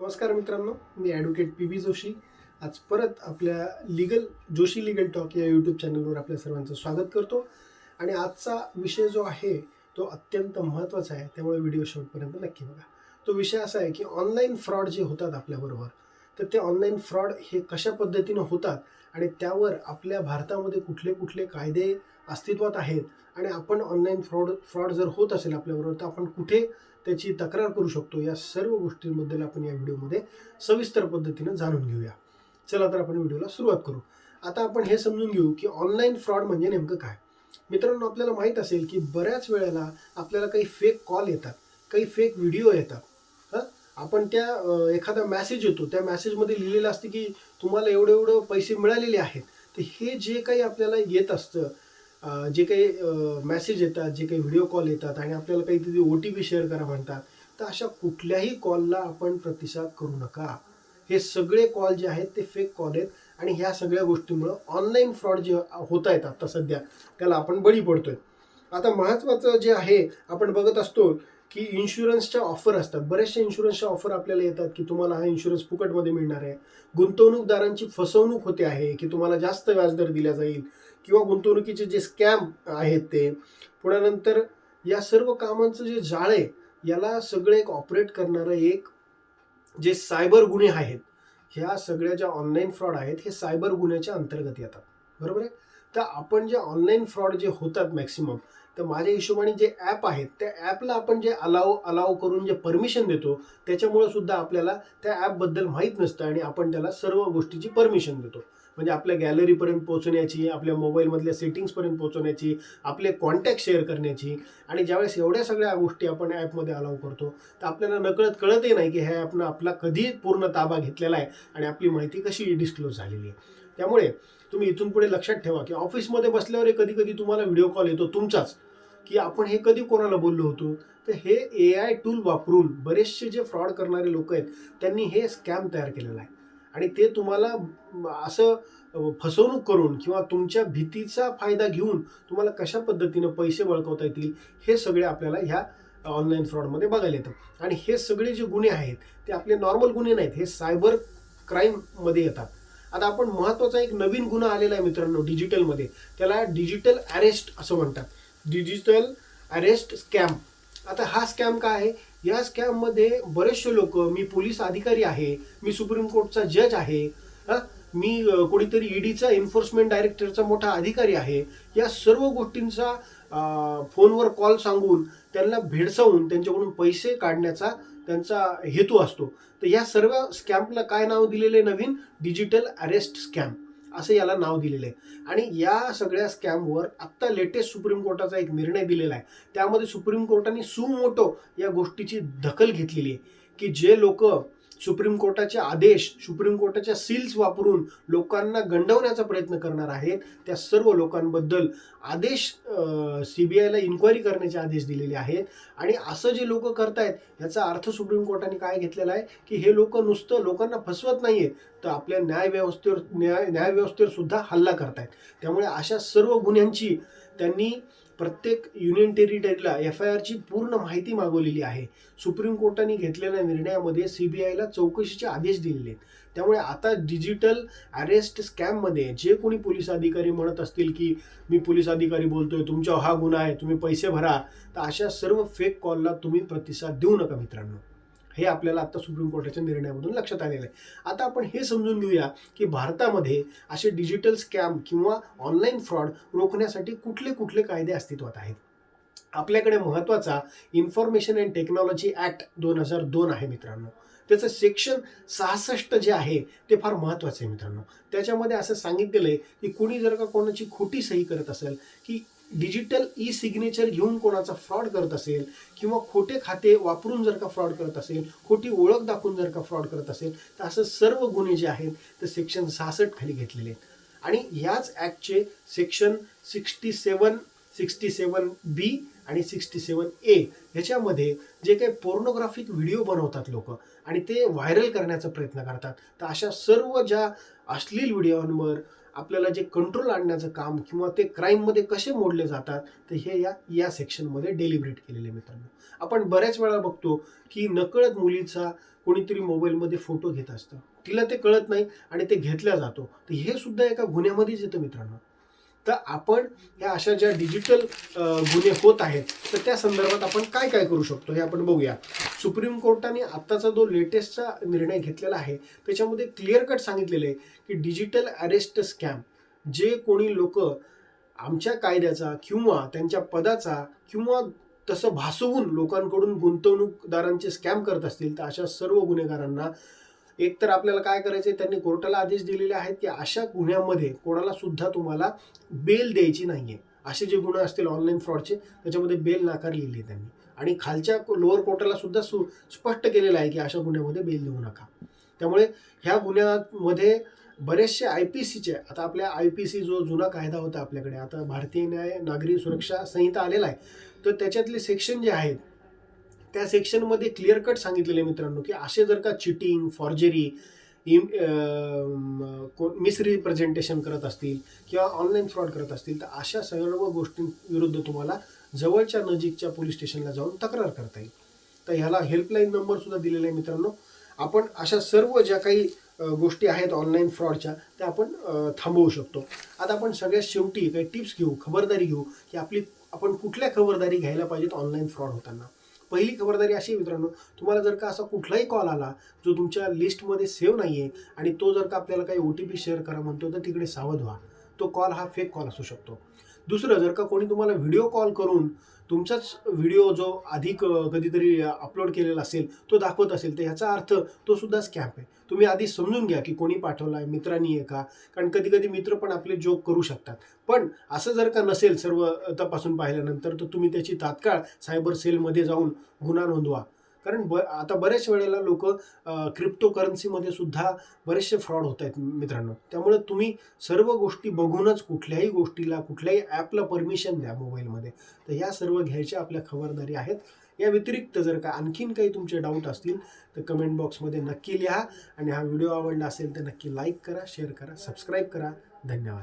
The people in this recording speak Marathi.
नमस्कार मित्रांनो मी ॲडव्होकेट पी बी जोशी. आज परत आपल्या लिगल जोशी लिगल टॉक या यूट्यूब चॅनलवर आपल्या सर्वांचं स्वागत करतो. आणि आजचा विषय जो आहे तो अत्यंत महत्त्वाचा आहे. त्यामुळे व्हिडिओ शेवटपर्यंत नक्की बघा. तो विषय असा आहे की ऑनलाईन फ्रॉड जे होतात आपल्याबरोबर तर ते ऑनलाईन फ्रॉड हे कशा पद्धतीनं होतात आणि त्यावर आपल्या भारतामध्ये कुठले कुठले कायदे अस्तित्वात आहेत? आणि आपण ऑनलाईन फ्रॉड फ्रॉड जर होत असेल आपल्याबरोबर तर आपण कुठे त्याची तक्रार करू शकतो. या सर्व गोष्टींबद्दल आपण या व्हिडिओमध्ये सविस्तर पद्धतीनं जाणून घेऊया. चला तर आपण व्हिडिओला सुरुवात करू. आता आपण हे समजून घेऊ की ऑनलाईन फ्रॉड म्हणजे नेमकं काय? मित्रांनो आपल्याला माहीत असेल की बऱ्याच वेळेला आपल्याला काही फेक कॉल येतात काही फेक व्हिडिओ येतात. हां? आपण त्या एखादा मॅसेज येतो त्या मॅसेजमध्ये लिहिलेलं असतं की तुम्हाला एवढे एवढं पैसे मिळालेले आहेत. तर हे जे काही आपल्याला येत असतं जे काही मॅसेज येतात जे काही व्हिडिओ कॉल येतात आणि आपल्याला काही तिथे ओ टी पी शेअर करा म्हणतात तर अशा कुठल्याही कॉलला आपण प्रतिसाद करू नका. हे सगळे कॉल जे आहेत ते फेक कॉल आहेत आणि ह्या सगळ्या गोष्टीमुळं ऑनलाईन फ्रॉड जे होत आहेत आता सध्या त्याला आपण बळी पडतोय. आता महत्त्वाचं जे आहे आपण बघत असतो की इन्शुरन्सच्या ऑफर असतात. बऱ्याचशा इन्शुरन्सच्या ऑफर आपल्याला येतात की तुम्हाला हा इन्शुरन्स फुकटमध्ये मिळणार आहे. गुंतवणूकदारांची फसवणूक होते आहे की तुम्हाला जास्त व्याजदर दिला जाईल किंवा गुंतवणुकीचे जे स्कॅम आहेत ते. पुन्हा नंतर या सर्व कामांचं जे जाळ आहे याला सगळं एक ऑपरेट करणारं एक जे सायबर गुन्हे आहेत ह्या सगळ्या ज्या ऑनलाईन फ्रॉड आहेत हे सायबर गुन्ह्याच्या अंतर्गत येतात. बरोबर आहे? तर आपण जे ऑनलाईन फ्रॉड जे होतात मॅक्सिमम तर माझ्या हिशोबाने जे ॲप आहेत त्या ॲपला आपण जे अलाव अलाव करून जे परमिशन देतो त्याच्यामुळं सुद्धा आपल्याला त्या ॲपबद्दल माहीत नसतं आणि आपण त्याला सर्व गोष्टीची परमिशन देतो. म्हणजे आपल्या गॅलरीपर्यंत पोहोचण्याची आपल्या मोबाईलमधल्या सेटिंग्सपर्यंत पोहोचवण्याची आपले कॉन्टॅक्ट शेअर करण्याची आणि ज्यावेळेस एवढ्या सगळ्या गोष्टी आपण ॲपमध्ये अलाव करतो तर आपल्याला नकळत कळतही नाही की ह्या ॲपनं आपला कधी पूर्ण ताबा घेतलेला आहे आणि आपली माहिती कशी डिस्क्लोज झालेली आहे. त्यामुळे तुम्ही इथून पुढे लक्षात ठेवा की ऑफिसमध्ये बसल्यावर कधी कधी तुम्हाला व्हिडिओ कॉल येतो तुमचाच की आपण हे कधी कोणाला बोललो होतो? तर हे ए आय टूल वापरून बरेचसे जे फ्रॉड करणारे लोक आहेत त्यांनी हे स्कॅम तयार केलेलं आहे. आणि ते तुम्हाला असं फसवणूक करून किंवा तुमच्या भीतीचा फायदा घेऊन तुम्हाला कशा पद्धतीनं पैसे बळकवता येतील हे सगळे आपल्याला ह्या ऑनलाईन फ्रॉडमध्ये बघायला येतं. आणि हे सगळे जे गुन्हे आहेत ते आपले नॉर्मल गुन्हे नाहीत हे सायबर क्राईममध्ये येतात. आता आपण महत्त्वाचा एक नवीन गुन्हा आलेला आहे मित्रांनो डिजिटलमध्ये. त्याला डिजिटल अरेस्ट असं म्हणतात. Digital arrest scam. आता हा स्कॅम काय आहे? या स्कॅममध्ये बरेचसे लोक मी पोलीस अधिकारी आहे मी सुप्रीम कोर्टचा जज आहे मी कोणीतरी ईडीचा एन्फोर्समेंट डायरेक्टरचा मोठा अधिकारी आहे या सर्व गोष्टींचा फोनवर कॉल सांगून त्यांना भेडसावून त्यांच्याकडून पैसे काढण्याचा त्यांचा हेतू असतो. तर या सर्व स्कॅम्पला काय नाव दिलेले नवीन? डिजिटल अरेस्ट स्कॅम असं याला नाव दिलेलं आहे. आणि या सगळ्या स्कॅमवर आत्ता लेटेस्ट सुप्रीम कोर्टाचा एक निर्णय दिलेला आहे. त्यामध्ये सुप्रीम कोर्टाने सुमोटो या गोष्टीची दखल घेतलेली आहे. की जे लोक सुप्रीम कोर्टाचे आदेश सुप्रीम कोर्टाच्या सील्स वापरून लोकांना गंडवण्याचा प्रयत्न करणार आहेत. त्या सर्व लोकांबद्दल आदेश सी बी आयला इन्क्वायरी करण्याचे आदेश दिलेले आहेत. आणि असं जे लोक करतायत याचा अर्थ सुप्रीम कोर्टाने काय घेतलेला आहे की हे लोक नुसतं लोकांना फसवत नाही आहेत तर आपल्या न्यायव्यवस्थेवर न्याय न्यायव्यवस्थेवर सुद्धा हल्ला करतायत. त्यामुळे अशा सर्व गुन्ह्यांची त्यांनी प्रत्येक युनियन टेरिटरीला एफ आय आरची पूर्ण माहिती मागवलेली आहे. सुप्रीम कोर्टाने घेतलेल्या निर्णयामध्ये सी बी आयला चौकशीचे आदेश दिलेले आहेत. त्यामुळे आता डिजिटल अरेस्ट स्कॅममध्ये जे कोणी पोलीस अधिकारी म्हणत असतील की मी पोलीस अधिकारी बोलतोय तुमच्या हा गुन्हा आहे तुम्ही पैसे भरा तर अशा सर्व फेक कॉलला तुम्ही प्रतिसाद देऊ नका मित्रांनो. हे आपल्याला आता सुप्रीम कोर्टाच्या निर्णयामधून लक्षात आलेलं आहे. आता आपण हे समजून घेऊया की भारतामध्ये असे डिजिटल स्कॅम किंवा ऑनलाईन फ्रॉड रोखण्यासाठी कुठले कुठले कायदे अस्तित्वात आहेत? आपल्याकडे महत्त्वाचा इन्फॉर्मेशन अँड टेक्नॉलॉजी ॲक्ट दोन हजार दोन आहे मित्रांनो. त्याचं सेक्शन सहासष्ट जे आहे ते फार महत्त्वाचं आहे मित्रांनो. त्याच्यामध्ये असं सांगितलेलं आहे की कुणी जर का कोणाची खोटी सही करत असेल की डिजिटल ई सिग्नेचर घेऊन कोणाचा फ्रॉड करत असेल किंवा खोटे खाते वापरून जर का फ्रॉड करत असेल खोटी ओळख दाखवून जर का फ्रॉड करत असेल तर असं सर्व गुन्हे जे आहेत ते सेक्शन सहासष्ट खाली घेतलेले आहेत. आणि ह्याच ॲक्टचे section sixty seven sixty seven B आणि सिक्स्टी सेवन ए ह्याच्यामध्ये जे काही पोर्नोग्राफिक व्हिडिओ बनवतात लोक आणि ते व्हायरल करण्याचा प्रयत्न करतात. तर अशा सर्व ज्या अश्लील व्हिडिओंवर आपल्याला जे कंट्रोल आणण्याचं काम किंवा ते क्राईममध्ये कसे मोडले जातात तर हे या या सेक्शनमध्ये डेलिब्रेट केलेले मित्रांनो. आपण बऱ्याच वेळा बघतो की नकळत मुलीचा कोणीतरी मोबाईलमध्ये फोटो घेत असतं. तिला ते कळत नाही आणि ते घेतल्या जातो. तर हे सुद्धा एका गुन्ह्यामध्येच येतं मित्रांनो. तर आपण ह्या अशा ज्या डिजिटल गुन्हे होत आहेत तर त्या संदर्भात आपण काय काय करू शकतो हे आपण बघूया. सुप्रीम कोर्टाने आत्ताचा जो लेटेस्टचा निर्णय घेतलेला आहे त्याच्यामध्ये क्लिअर कट सांगितलेलं आहे की डिजिटल अरेस्ट स्कॅम जे कोणी लोक आमच्या कायद्याचा किंवा त्यांच्या पदाचा किंवा तसं भासवून लोकांकडून गुंतवणूकदारांचे स्कॅम करत असतील तर अशा सर्व गुन्हेगारांना एक तर आपल्याला काय करायचं त्यांनी कोर्टाला आदेश दिलेले आहेत की अशा गुन्ह्यामध्ये कोणाला सुद्धा तुम्हाला बेल द्यायची नाहीये. असे जे गुन्हे असतील ऑनलाईन फ्रॉडचे त्याच्यामध्ये बेल नाकारलेली आहे त्यांनी. आणि खालच्या लोअर कोर्टाला सुद्धा सु स्पष्ट केलेलं आहे की अशा गुन्ह्यामध्ये बेल देऊ नका. त्यामुळे ह्या गुन्ह्यामध्ये बरेचसे आय पी सीचे आता आपल्या आय पी सी जो जुना कायदा होता आपल्याकडे आता भारतीय न्याय नागरी सुरक्षा संहिता आलेला आहे तर त्याच्यातले सेक्शन जे आहेत त्या सेक्शनमध्ये क्लिअर कट सांगितलेले मित्रांनो की असे जर का चिटिंग फॉर्जरी मिसरिप्रेझेंटेशन करत असतील किंवा ऑनलाईन फ्रॉड करत असतील तर अशा सर्व गोष्टींविरुद्ध तुम्हाला जवळच्या नजीकच्या पोलीस स्टेशनला जाऊन तक्रार करता येईल. तर ह्याला हेल्पलाईन नंबरसुद्धा दिलेला आहे मित्रांनो. आपण अशा सर्व ज्या काही गोष्टी आहेत ऑनलाईन फ्रॉडच्या त्या आपण थांबवू शकतो. आता आपण सगळ्यात शेवटी काही टिप्स घेऊ खबरदारी घेऊ की आपली आपण कुठल्या खबरदारी घ्यायला पाहिजेत ऑनलाईन फ्रॉड होताना. पहिली खबरदारी अशी आहे मित्रांनो तुम्हाला जर का असा कुठलाही कॉल आला जो तुमच्या लिस्टमध्ये सेव्ह नाही आहे आणि तो जर का आपल्याला काही ओ टी पी शेअर करा म्हणतो तर तिकडे सावध व्हा. तो कॉल हा फेक कॉल असू शकतो. दुसरं जर का कोणी तुम्हाला व्हिडिओ कॉल करून तुमचाच व्हिडिओ जो आधी क- कधीतरी अपलोड केलेला असेल तो दाखवत असेल तर ह्याचा अर्थ तो सुद्धा स्कॅम्प आहे. तुम्ही आधी समजून घ्या की कोणी पाठवला आहे मित्रांनी आहे का? कारण कधी कधी मित्र पण आपले जोक करू शकतात. पण असं जर का नसेल सर्व तपासून पाहिल्यानंतर तर तुम्ही त्याची तात्काळ सायबर सेलमध्ये जाऊन गुन्हा नोंदवा. कारण ब आता बऱ्याच वेळेला लोक क्रिप्टो करन्सीमध्ये सुद्धा बरेचसे फ्रॉड होत आहेत मित्रांनो. त्यामुळे तुम्ही सर्व गोष्टी बघूनच कुठल्याही गोष्टीला कुठल्याही ॲपला परमिशन द्या मोबाईलमध्ये. तर ह्या सर्व घ्यायच्या आपल्या खबरदारी आहेत. या व्यतिरिक्त जर का आणखीन काही तुमचे डाऊट असतील तर कमेंट बॉक्समध्ये नक्की लिहा. आणि हा व्हिडिओ आवडला असेल तर नक्की लाईक करा शेअर करा सबस्क्राईब करा. धन्यवाद.